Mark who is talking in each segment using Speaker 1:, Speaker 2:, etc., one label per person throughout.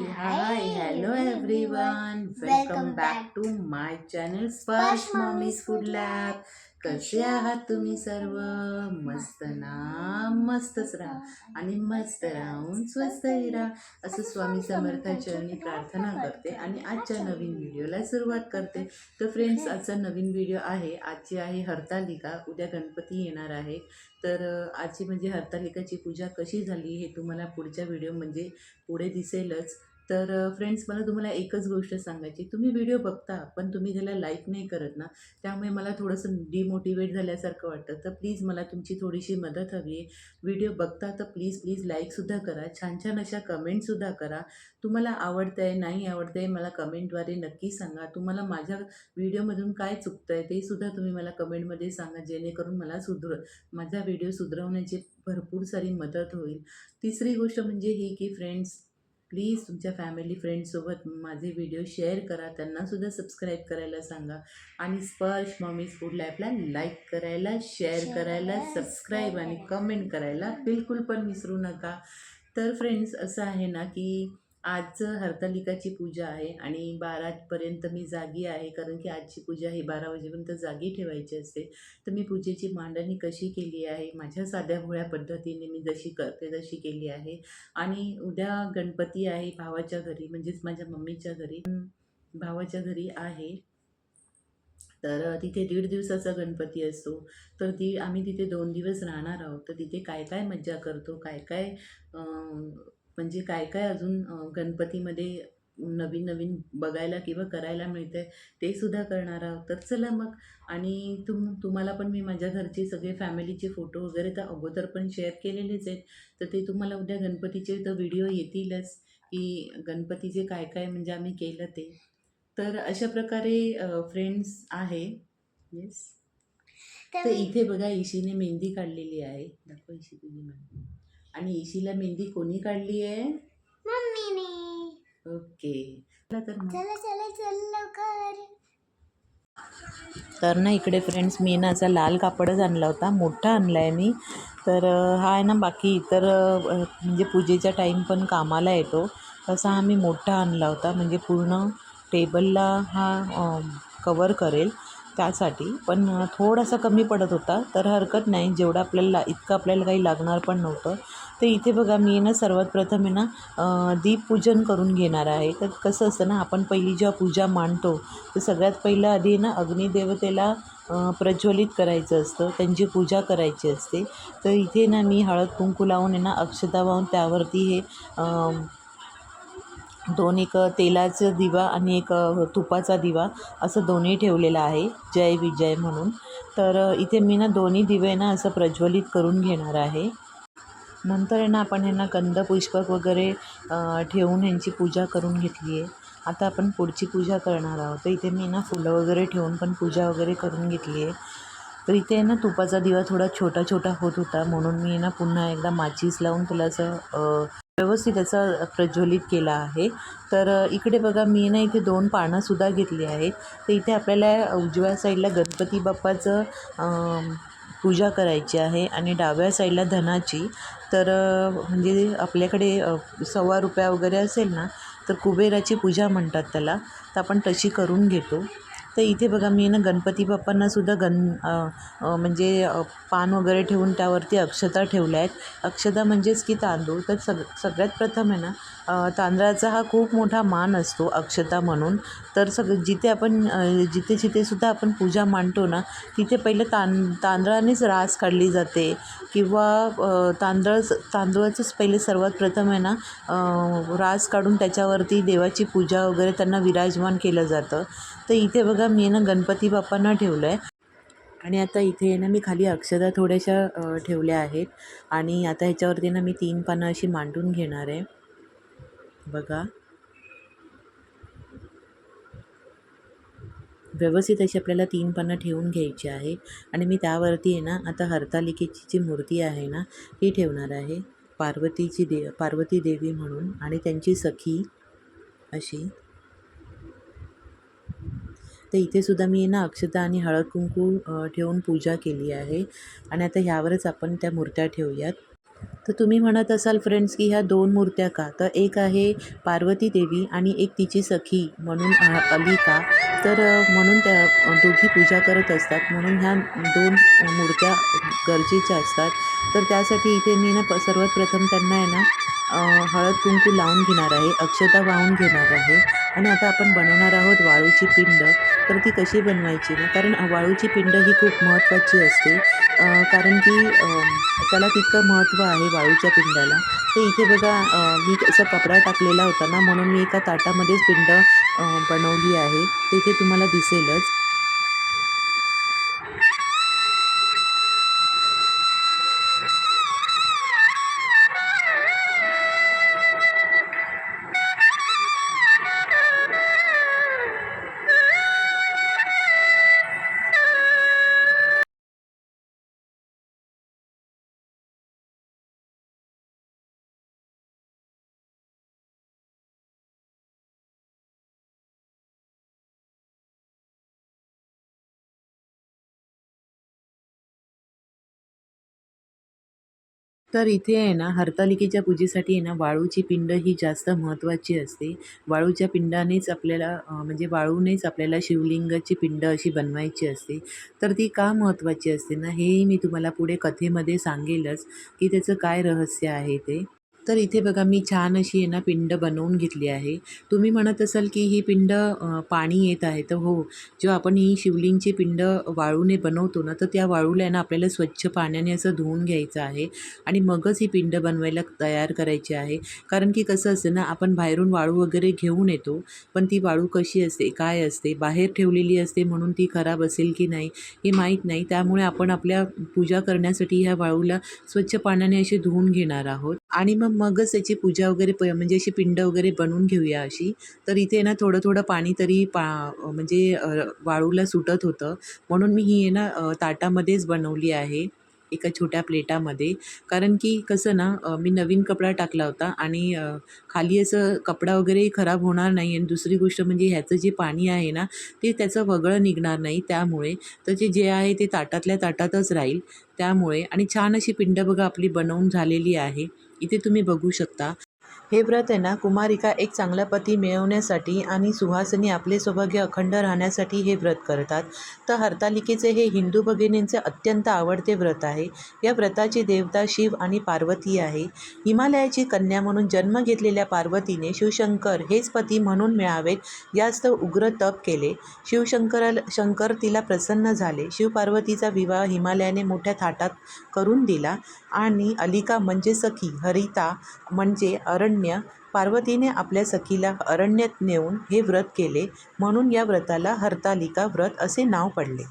Speaker 1: Hi hello everyone welcome back to my channel Sparsh mommy's food lab कसे आहात तुम्ही सर्व? मस्त ना? मस्तच राहा आणि मस्त राहून स्वस्तही राहा. असं स्वामी समर्थाच्या प्रार्थना करते आणि आजच्या नवीन व्हिडिओला सुरुवात करते. तर फ्रेंड्स आजचा नवीन व्हिडिओ आहे. आजची आहे हरतालिका. उद्या गणपती येणार आहे. तर आजची म्हणजे हरतालिकाची पूजा कशी झाली हे तुम्हाला पुढच्या व्हिडिओ म्हणजे पुढे दिसेलच. तर फ्रेंड्स मला तुम्हाला एकच गोष्ट सांगायची तुम्ही व्हिडिओ बघता पण तुम्ही त्याला लाईक नाही करत ना त्यामुळे मला थोडंसं डिमोटिवेट झाल्यासारखं वाटतं. तर प्लीज मला तुमची थोडीशी मदत हवी आहे. व्हिडिओ बघता तर प्लीज प्लीज लाईकसुद्धा करा. छान छान अशा कमेंटसुद्धा करा. तुम्हाला आवडतं आहे नाही आवडतं आहे मला कमेंटद्वारे नक्की सांगा. तुम्हाला माझ्या व्हिडिओमधून काय चुकतं आहे ते सुद्धा तुम्ही मला कमेंटमध्ये सांगा. जेणेकरून मला सुधर माझा व्हिडिओ सुधरवण्याची भरपूर सारी मदत होईल. तिसरी गोष्ट म्हणजे ही की फ्रेंड्स प्लीज तुमच्या फॅमिली फ्रेंड्ससोबत माझे व्हिडिओ शेअर करा त्यांनासुद्धा सबस्क्राईब करायला सांगा. आणि स्पर्श मॉमीज फूड लॅबला लाईक करायला शेअर करायला सबस्क्राईब आणि कमेंट करायला बिलकुल पण विसरू नका. तर फ्रेंड्स असं आहे ना की आज हरतालिकाची पूजा आहे आणि बारापर्यंत मी जागी आहे कारण की आजची पूजा ही बारा वाजेपर्यंत जागी ठेवायची असते. तर मी पूजेची मांडणी कशी केली आहे? माझ्या साध्या भोळ्या पद्धतीने मी जशी करते तशी केली आहे. आणि उद्या गणपती आहे भावाच्या घरी म्हणजेच माझ्या मम्मीच्या घरी. भावाच्या घरी आहे. तर तिथे दीड दिवसाचा गणपती असतो. तर ती आम्ही तिथे दोन दिवस राहणार आहोत. तर तिथे काय काय मज्जा करतो? काय काय म्हणजे काय काय अजून गणपतीमध्ये नवीन नवीन बघायला किंवा करायला मिळतं आहे ते सुद्धा करणार आहोत. तर चला मग. आणि तुम तुम्हाला पण मी माझ्या घरचे सगळे फॅमिलीचे फोटो वगैरे तर अगोदर पण शेअर केलेलेच आहेत. तर ते तुम्हाला उद्या गणपतीचे तर व्हिडिओ येतीलच की गणपतीचे काय काय म्हणजे आम्ही केलं ते. तर अशा प्रकारे फ्रेंड्स आहे. येस तर इथे बघा ईशीने मेहंदी काढलेली आहे. दाखव ईशी तुझी मेहंदी. आणि ईशीला मेहंदी कोणी काढली आहे?
Speaker 2: मम्मीने.
Speaker 1: ओके. चला तर मग.
Speaker 2: चला चला चल लवकर.
Speaker 1: तर ना इकडे फ्रेंड्स मी ना असा लाल कापडच आणला होता मोठा आणला आहे मी. तर अ, हा आहे ना बाकी इतर अ, म्हणजे पूजेचा टाईम पण कामाला येतो. तसा हा मी मोठा आणला होता म्हणजे पूर्ण टेबलला हा कवर करेल. त्यासाठी. पण थोडासा कमी पडत होता. तर हरकत नाही. जेवढं आपल्याला इतकं आपल्याला काही लागणार पण नव्हतं. तर इथे बघा मी ना सर्वात प्रथम आहे ना दीपपूजन करून घेणार आहे. तर कसं असतं ना आपण पहिली जेव्हा पूजा मांडतो तर सगळ्यात पहिलं आधी ना अग्निदेवतेला प्रज्वलित करायचं असतं. त्यांची पूजा करायची असते. तर इथे ना मी हळद कुंकू लावून आहे ना अक्षता वाहून त्यावरती हे दोन एक तेलाचा दिवा आणि एक तुपाचा दिवा असं दोन्ही ठेवलेलं आहे. जय विजय म्हणून. तर इथे मी ना दोन्ही दिवे ना असं प्रज्वलित करून घेणार आहे. नंतर आहे ना आपण ह्यांना गंध पुष्पक वगैरे ठेवून ह्यांची पूजा करून घेतली आहे. आता आपण पुढची पूजा करणार आहोत. तर इथे मी ना फुलं वगैरे ठेवून पण पूजा वगैरे करून घेतली आहे. तर इथे आहे ना तुपाचा दिवा थोडा छोटा छोटा होत होता. म्हणून मी ना पुन्हा एकदा माचीस लावून त्याला असं व्यवस्थित असं प्रज्वलित केला आहे. तर इकडे बघा मी ना इथे दोन पानंसुद्धा घेतली आहेत. तर इथे आपल्याला उजव्या साईडला गणपती बाप्पाचं पूजा करायची आहे आणि डाव्या साईडला धनाची. तर म्हणजे आपल्याकडे सव्वा रुपया वगैरे असेल ना तर कुबेराची पूजा म्हणतात त्याला. तर आपण तशी करून घेतो. तर इथे बघा मी ना गणपती बाप्पांनासुद्धा गण म्हणजे पान वगैरे ठेवून त्यावरती अक्षता ठेवल्या आहेत. अक्षता म्हणजेच की तांदूळ. तर सग सगळ्यात प्रथम आहे ना तांदळाचा हा खूप मोठा मान असतो अक्षता म्हणून. तर सग जिथे आपण जिथे जिथे सुद्धा आपण पूजा मांडतो ना तिथे पहिलं तां तांदळानेच रास काढली जाते. किंवा तांदळ तांदूळाचंच पहिले सर्वात प्रथम आहे ना रास काढून त्याच्यावरती देवाची पूजा वगैरे त्यांना विराजमान केलं जातं. तर इथे बघा मी ना गणपती बाप्पांना ठेवलं आहे आणि आता इथे ना मी खाली अक्षदा थोड्याशा ठेवल्या आहेत. आणि आता ह्याच्यावरती ना मी तीन पानं अशी मांडून घेणार आहे. बघा. व्यवस्थित अशी आपल्याला तीन पानं ठेवून घ्यायची आहे. आणि मी त्यावरती आहे ना आता हरतालिकेची जी मूर्ती आहे ना ती ठेवणार आहे. पार्वतीची दे पार्वती देवी म्हणून. आणि त्यांची सखी अशी. तर इथे सुद्धा मी ना अक्षता आणि हळद कुंकू ठेवून पूजा केली आहे. आणि आता ह्यावरच आपण त्या मूर्त्या ठेवूयात. तर तुम्ही म्हणत असाल फ्रेंड्स की ह्या दोन मूर्त्या का? तर एक आहे पार्वती देवी आणि एक तिची सखी म्हणून अलिका. तर म्हणून त्या दोघी पूजा करत असतात. म्हणून ह्या दोन मूर्त्या गरजेच्या असतात. तर त्यासाठी इथे मी ना प सर्वात प्रथम त्यांना आहे ना हळद कुंकू लावून घेणार आहे. अक्षता वाहून घेणार आहे. आणि आता आपण बनवणार आहोत वाळूची पिंड. तर ती कशी बनवायची ना? कारण वाळूची पिंड ही खूप महत्त्वाची असते. कारण की त्याला तितकं महत्त्व आहे वाळूच्या पिंडाला. तर इथे बघा मी असा कपडा टाकलेला होता ना म्हणून मी एका ताटामध्येच पिंड बनवली आहे. तिथे तुम्हाला दिसेलच. तर इथे आहे ना हरतालिकेच्या पूजेसाठी आहे ना वाळूची पिंड ही जास्त महत्त्वाची असते. वाळूच्या पिंडानेच आपल्याला म्हणजे वाळूनेच आपल्याला शिवलिंगाची पिंड अशी बनवायची असते. तर ती का महत्त्वाची असते ना हेही मी तुम्हाला पुढे कथेमध्ये सांगेलच की त्याचं काय रहस्य आहे ते. तर इथे बघा मी छान अशी आहे ना पिंड बनवून घेतली आहे. तुम्ही म्हणत असाल की ही पिंड पाणी येत आहे तर हो. जेव्हा आपण ही शिवलिंगची पिंड वाळूने बनवतो ना तर त्या वाळूला आहे ना आपल्याला स्वच्छ पाण्याने असं धुवून घ्यायचं आहे आणि मगच ही पिंड बनवायला तयार करायची आहे. कारण की कसं असतं ना आपण बाहेरून वाळू वगैरे घेऊन येतो पण ती वाळू कशी असते काय असते बाहेर ठेवलेली असते म्हणून ती खराब असेल की नाही हे माहीत नाही. त्यामुळे आपण आपल्या पूजा करण्यासाठी ह्या वाळूला स्वच्छ पाण्याने अशी धुवून घेणार आहोत. आणि मग मगच त्याची पूजा वगैरे प म्हणजे अशी पिंड वगैरे बनवून घेऊया अशी. तर इथे ना थोडं थोडं पाणी तरी पा म्हणजे वाळूला सुटत होतं. म्हणून मी ही आहे ना ताटामध्येच बनवली आहे एका छोट्या प्लेटामध्ये. कारण की कसं ना मी नवीन कपडा टाकला होता आणि खाली असं कपडा वगैरे खराब होणार नाही आणि दुसरी गोष्ट म्हणजे ह्याचं जे पाणी आहे ना ते त्याचं वगळं निघणार नाही त्यामुळे. तर जे जे आहे ते ताटातल्या ताटातच राहील त्यामुळे. आणि छान अशी पिंड बघा आपली बनवून झालेली आहे. इथे तुम्ही बघू शकता. हे व्रत आहे ना कुमारिका एक चांगला पती मिळवण्यासाठी आणि सुहासनी आपले सौभाग्य अखंड राहण्यासाठी हे व्रत करतात. तर हरतालिकेचे हे हिंदू भगिनींचे अत्यंत आवडते व्रत आहे. या व्रताची देवता शिव आणि पार्वती आहे. हिमालयाची कन्या म्हणून जन्म घेतलेल्या पार्वतीने शिवशंकर हेच पती म्हणून मिळावेत यास्तव उग्र तप केले. शिवशंकराला शंकर तिला प्रसन्न झाले. शिवपार्वतीचा विवाह हिमालयाने मोठ्या थाटात करून दिला. आणि अलिका म्हणजे सखी हरिता म्हणजे अरण्य पार्वतीने आपल्या सखीला अरण्यात नेऊन हे व्रत केले म्हणून या व्रताला हरतालिका व्रत असे नाव पडले.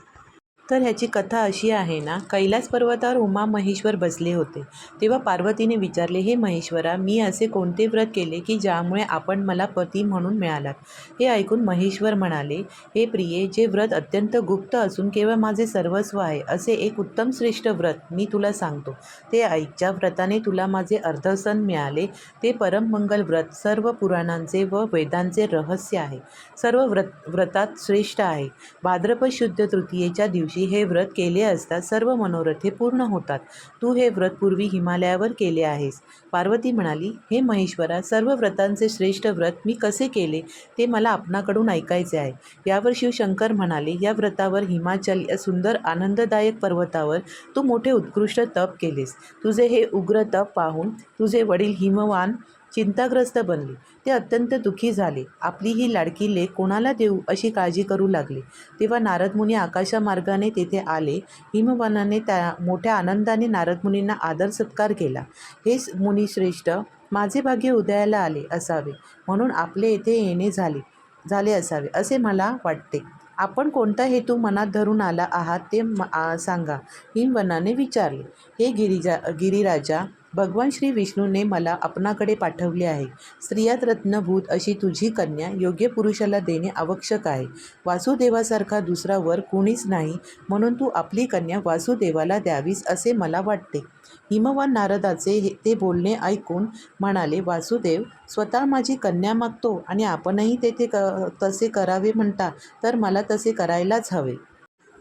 Speaker 1: तर ह्याची कथा अशी आहे ना कैलास पर्वतावर उमा महेश्वर बसले होते. तेव्हा पार्वतीने विचारले हे महेश्वरा मी असे कोणते व्रत केले की ज्यामुळे आपण मला पती म्हणून मिळालात? हे ऐकून महेश्वर म्हणाले हे प्रिये जे व्रत अत्यंत गुप्त असून केवळ माझे सर्वस्व आहे असे एक उत्तम श्रेष्ठ व्रत मी तुला सांगतो. ते ऐक ज्या व्रताने तुला माझे अर्धसन मिळाले. ते परममंगल व्रत सर्व पुराणांचे व वेदांचे रहस्य आहे. सर्व व्रत व्रतात श्रेष्ठ आहे. भाद्रपद शुद्ध तृतीयेच्या दिवशी हे व्रत केले असता सर्व मनोरथे पूर्ण होतात. तू हे व्रत पूर्वी हिमालयावर केले आहेस. पार्वती म्हणाली हे महेश्वरा सर्व व्रतांचे श्रेष्ठ व्रत मी कसे केले ते मला आपणाकडून ऐकायचे आहे. यावर शिवशंकर म्हणाले या व्रतावर हिमाचल या सुंदर आनंददायक पर्वतावर तू मोठे उत्कृष्ट तप केलेस. तुझे हे उग्र तप पाहून तुझे वडील हिमवान चिंताग्रस्त बनले. ते अत्यंत दुःखी झाले. आपली ही लाडकी लेख कोणाला देऊ अशी काळजी करू लागले. तेव्हा नारदमुनी आकाशामार्गाने तेथे आले. हिमवनाने त्या मोठ्या आनंदाने नारदमुनींना आदर सत्कार केला. हेच मुनिश्रेष्ठ माझे भाग्य उदयाला आले असावे. म्हणून आपले येथे येणे झाले झाले असावे असे मला वाटते. आपण कोणता हेतू मनात धरून आला आहात ते म सांगा. हिमवनाने विचारले. हे गिरिजा गिरिराजा भगवान श्री विष्णूने मला आपणाकडे पाठवले आहे. स्त्रियात रत्नभूत अशी तुझी कन्या योग्य पुरुषाला देणे आवश्यक आहे. वासुदेवासारखा दुसरा वर कोणीच नाही म्हणून तू आपली कन्या वासुदेवाला द्यावीस असे मला वाटते. हिमवान नारदाचे हे ते बोलणे ऐकून म्हणाले वासुदेव स्वतः माझी कन्या मागतो आणि आपणही तेथे क तसे करावे म्हणता तर मला तसे करायलाच हवे.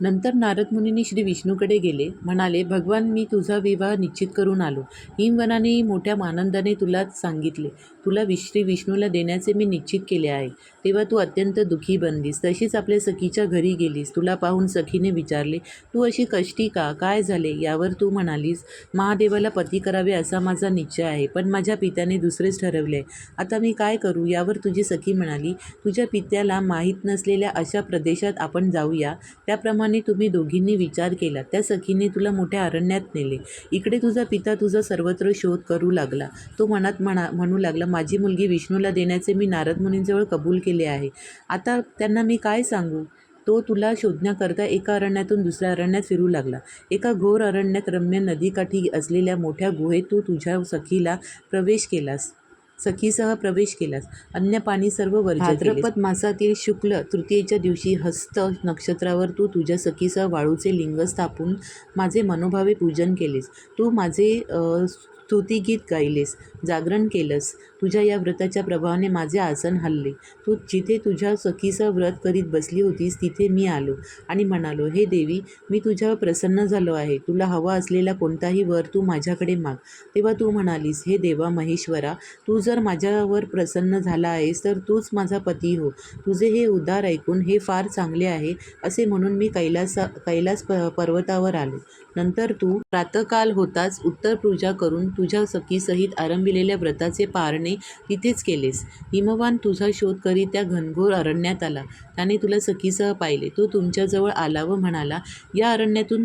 Speaker 1: नंतर नारद मुनींनी श्री विष्णूकडे गेले. म्हणाले भगवान मी तुझा विवाह निश्चित करून आलो. हिमवनाने मोठ्या आनंदाने तुला सांगितले. तुला श्री विष्णूला देण्याचे मी निश्चित केले आहे. तेव्हा तू अत्यंत दुःखी बनलीस. तशीच आपल्या सखीच्या घरी गेलीस. तुला पाहून सखीने विचारले तू अशी कष्टी का? काय झाले? यावर तू म्हणालीस महादेवाला पती करावे असा माझा निश्चय आहे पण माझ्या पित्याने दुसरेच ठरवले आहे. आता मी काय करू? यावर तुझी सखी म्हणाली तुझ्या पित्याला माहीत नसलेल्या अशा प्रदेशात आपण जाऊया. त्याप्रमाणे तुम्ही दोघींनी विचार केला. त्या सखीने तुला मोठ्या अरण्यात नेले. इकडे तुझा पिता तुझा सर्वत्र शोध करू लागला. तो मनात म्हणा म्हणू लागला माझी मुलगी विष्णूला देण्याचे मी नारद मुनींजवळ कबूल केले आहे. आता त्यांना मी काय सांगू? तो तुला शोधण्याकरता एका अरण्यातून दुसऱ्या अरण्यात फिरू लागला. एका घोर अरण्यात रम्य नदीकाठी असलेल्या मोठ्या गुहेत तू तुझ्या सखीला प्रवेश केलास. सखीसह प्रवेश केलास. अन्य पाणी सर्व भाद्रपद मासातील शुक्ल तृतीयेच्या दिवशी हस्त नक्षत्रावर तू तुझ्या सखीसह वाळूचे लिंग स्थापून माझे मनोभावे पूजन केलेस. तू माझे अ, स्तुतिगीत गायलेस जागरण केलंस. तुझ्या या व्रताच्या प्रभावाने माझे आसन हलले. तू जिथे तुझ्या सखीसह व्रत करीत बसली होतीस तिथे मी आलो आणि म्हणालो हे देवी मी तुझ्यावर प्रसन्न झालो आहे. तुला हवा असलेला कोणताही वर तू माझ्याकडे माग. तेव्हा तू म्हणालीस हे देवा महेश्वरा तू जर माझ्यावर प्रसन्न झाला आहेस तर तूच माझा पती हो. तुझे हे उद्गार ऐकून हे फार चांगले आहे असे म्हणून मी कैलासा कैलास प पर्वतावर आलो. नंतर तू प्रातकाल होताच उत्तरपूजा करून तुझ्या सखीसहित आरंभिलेल्या व्रताचे पारणे तिथेच केलेस. हिमवान तुझा शोध करीत त्या घनघोर अरण्यात आला. त्याने तुला सखीसह पाहिले. तो तुमच्याजवळ आला व म्हणाला या अरण्यातून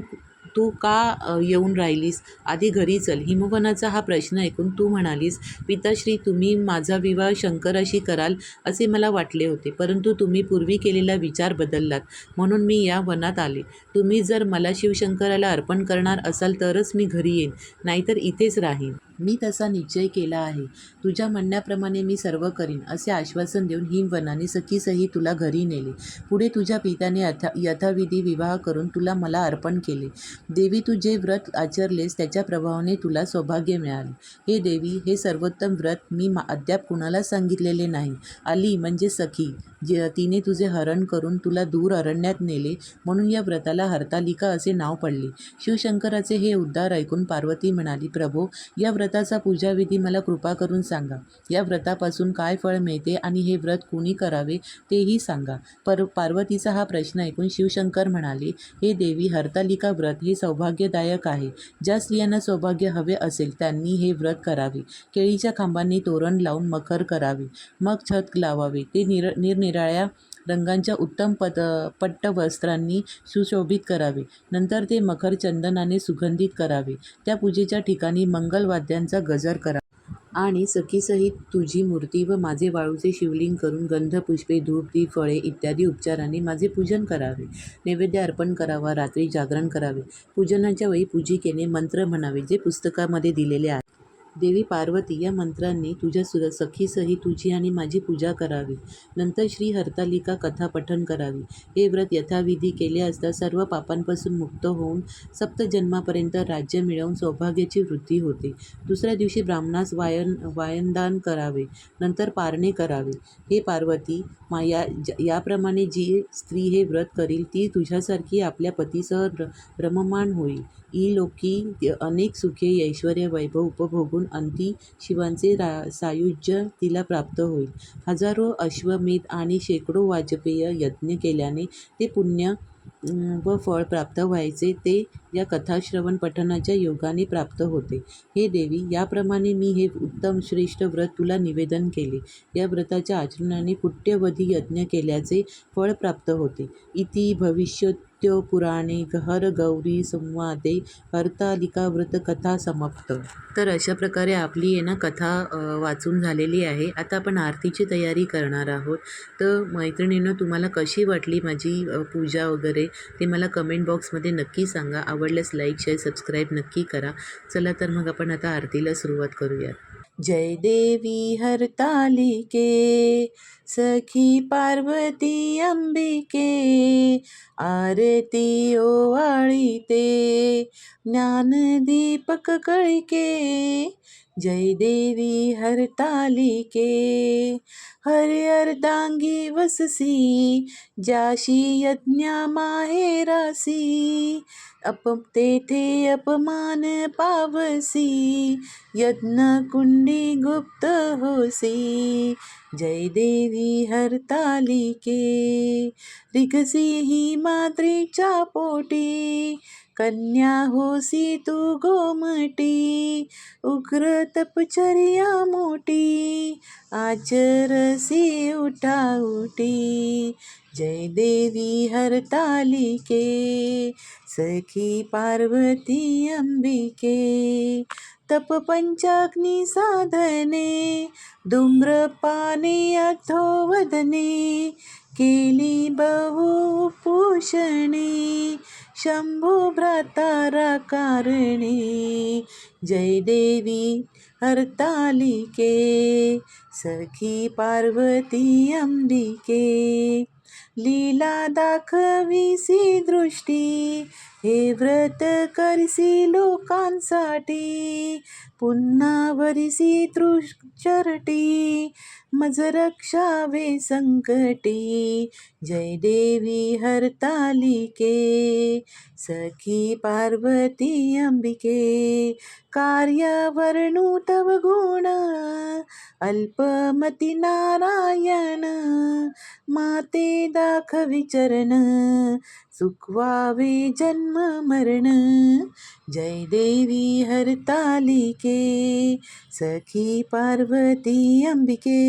Speaker 1: तू का येऊन राहिलीस? आधी घरी चल. हिमवनाचा हा प्रश्न ऐकून तू म्हणालीस पिताश्री तुम्ही माझा विवाह शंकराशी कराल असे मला वाटले होते परंतु तुम्ही पूर्वी केलेला विचार बदललात. म्हणून मी या वनात आले. तुम्ही जर मला शिवशंकराला अर्पण करणार असाल तरच मी घरी येईन नाहीतर इथेच राहीन. मी तसा निश्चय केला आहे. तुझ्या म्हणण्याप्रमाणे मी सर्व करीन असे आश्वासन देऊन हिमवनाने सखीसही तुला घरी नेले. पुढे तुझ्या पित्याने यथा यथाविधी विवाह करून तुला मला अर्पण केले. देवी तू जे व्रत आचरलेस त्याच्या प्रभावाने तुला सौभाग्य मिळाले. हे देवी हे सर्वोत्तम व्रत मी मा अद्याप कुणाला सांगितलेले नाही. आली म्हणजे सखी. जे तिने तुझे हरण करून तुला दूर अरण्यात नेले म्हणून या व्रताला हरतालिका असे नाव पडले. शिवशंकराचे हे उद्गार ऐकून पार्वती म्हणाली प्रभो या व्रताचा पूजाविधी मला कृपा करून सांगा. या व्रतापासून काय फळ मिळते आणि हे व्रत कुणी करावे तेही सांगा. पर पार्वतीचा हा प्रश्न ऐकून शिवशंकर म्हणाले हे देवी हरतालिका व्रत हे सौभाग्यदायक आहे. ज्या स्त्रियांना सौभाग्य हवे असेल त्यांनी हे व्रत करावे. केळीच्या खांबांनी तोरण लावून मखर करावे. मग छत लावावे. ते निर निरनिराळ्या रंगांच्या उत्तम पद पट्ट वस्त्रांनी सुशोभित करावे. नंतर ते मखर चंदनाने सुगंधित करावे. त्या पूजेच्या ठिकाणी मंगलवाद्यांचा गजर करा. आणि सखीसहित तुझी मूर्ती व माझे वाळूचे शिवलिंग करून गंधपुष्पे धूप दीप फळे इत्यादी उपचारांनी माझे पूजन करावे. नैवेद्य अर्पण करावा रात्री जागरण करावे. पूजनाच्या वेळी पूजिकेने मंत्र म्हणावे जे पुस्तकामध्ये दिलेले आहे. देवी पार्वती या मंत्रांनी तुझ्या सु सखीसही तुझी आणि माझी पूजा करावी. नंतर श्री हरतालिका कथा पठन करावी. हे व्रत यथाविधी केले असता सर्व पापांपासून मुक्त होऊन सप्तजन्मापर्यंत राज्य मिळवून सौभाग्याची वृद्धी होते. दुसऱ्या दिवशी ब्राह्मणास वायन वायनदान करावे. नंतर पारणे करावे. हे पार्वती माया ज- याप्रमाणे जी स्त्री हे व्रत करील ती तुझ्यासारखी आपल्या पतीसह र रममाण होईल. ई लोकी अनेक सुखे ऐश्वर वैभव उपभोगून अंती शिवांचे रा सायुज्य तिला प्राप्त होईल. हजारो अश्वमेध आणि शेकडो वाजपेय यज्ञ केल्याने ते पुण्य व फळ प्राप्त व्हायचे ते या कथाश्रवण पठणाच्या योगाने प्राप्त होते. हे देवी याप्रमाणे मी हे उत्तम श्रेष्ठ व्रत तुला निवेदन केले. या व्रताच्या आचरणाने कुट्यवधी यज्ञ केल्याचे फळ प्राप्त होते. इति भविष्योत्यो पुराणे गहर गौरी संवादे हरतालिका व्रत कथा समाप्त. तर अशा प्रकारे आपली आहे ना कथा वाचून झालेली आहे. आता आपण आरतीची तयारी करणार आहोत. तर मैत्रिणीनं तुम्हाला कशी वाटली माझी पूजा वगैरे ते मला कमेंट बॉक्समध्ये नक्की सांगा. आवडल्यास लाईक शेअर सबस्क्राईब नक्की करा. चला तर मग आपण आता आरतीला सुरुवात करूयात. जय देवी हरतालिके सखी पार्वती अंबिके आरती ओवाळीते ज्ञानदीपक कळके जय देवी हरतालिके हर अर्धांगी वससी जाशी यज्ञा माहेरासी अप तेथे अपमान पावसी यज्ञ कुंडी गुप्त होसी जय देवी हरतालिके रिकसी ही मात्रेच्या पोटी कन्या होसी तू गोमटी उग्र तपचर्या मोठी आचरसी उठाउटी जय देवी हरतालिके सखी पार्वती अंबिके तप पंचाग्नी साधने धूम्रपाने अथोवदने केली बहु पोषणे शंभू भ्रातारा कारणे जय देवी हरतालिके सखी पार्वती अंबिके। लीला दाखविसी दृष्टी हे व्रत करसी लोकांसाठी. पुन्हा वरिसी तृचरटी मज रक्षावे संकटी. जय देवी हरतालिके सखी पार्वती अंबिके कार्यवर्णू तव गुण अल्पमती नारायण माते दाखवी चरण सुखवावे जन्म मरण जय देवी हरतालिके सखी पार्वती अंबिके.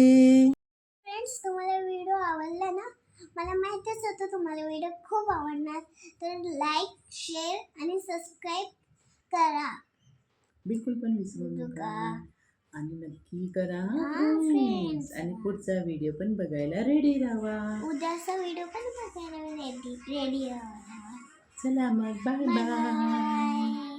Speaker 2: फ्रेंड्स तुम्हाला व्हिडिओ आवडला ना? मला माहितीच होतं तुम्हाला व्हिडिओ खूप आवडणार. तर लाईक शेअर आणि सबस्क्राईब करा.
Speaker 1: बिलकुल पण विसरू
Speaker 2: नका.
Speaker 1: आणि नक्की करा
Speaker 2: हा.
Speaker 1: आणि पुढचा व्हिडिओ पण बघायला रेडी राहा.
Speaker 2: उद्याचा व्हिडिओ पण बघायला रेडी रेडी
Speaker 1: चला मग बाय
Speaker 2: बाय